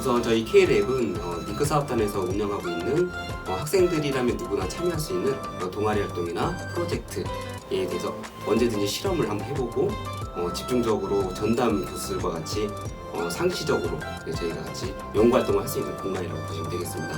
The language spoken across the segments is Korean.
우선 저희 K랩은 어, 링크 사업단에서 운영하고 있는 어, 학생들이라면 누구나 참여할 수 있는 어, 동아리 활동이나 프로젝트에 대해서 언제든지 실험을 한번 해보고 어, 집중적으로 전담 교수들과 같이 어, 상시적으로 네, 저희가 같이 연구 활동을 할 수 있는 공간이라고 보시면 되겠습니다.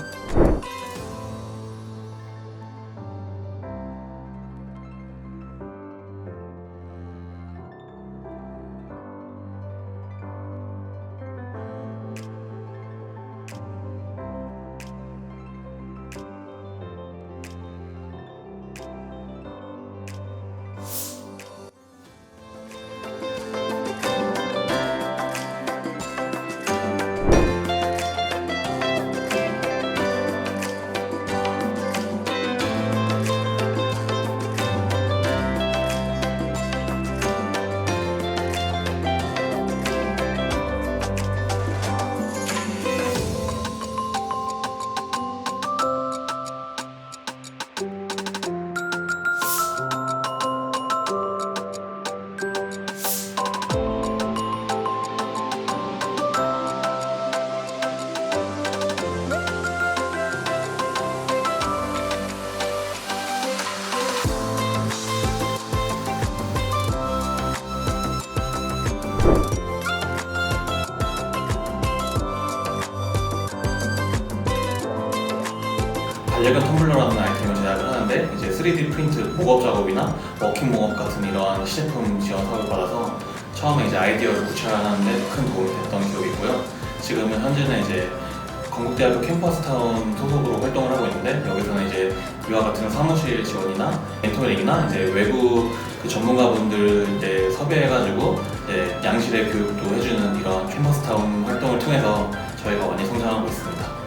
반려견 텀블러라는 아이템을 제작을 하는데 이제 3D 프린트 목업 작업이나 워킹 목업 같은 이러한 시제품 지원 사업을 받아서 처음에 이제 아이디어를 구체화하는데 큰 도움이 됐던 기억이 있고요. 지금은 현재는 이제 건국대학교 캠퍼스타운 소속으로 활동을 하고 있는데 여기서는 이제 이와 같은 사무실 지원이나 멘토링이나 이제 외부 그 전문가분들 이제 섭외해가지고 이제 양실의 교육도 해주는 이런 캠퍼스타운 활동을 통해서 저희가 많이 성장하고 있습니다.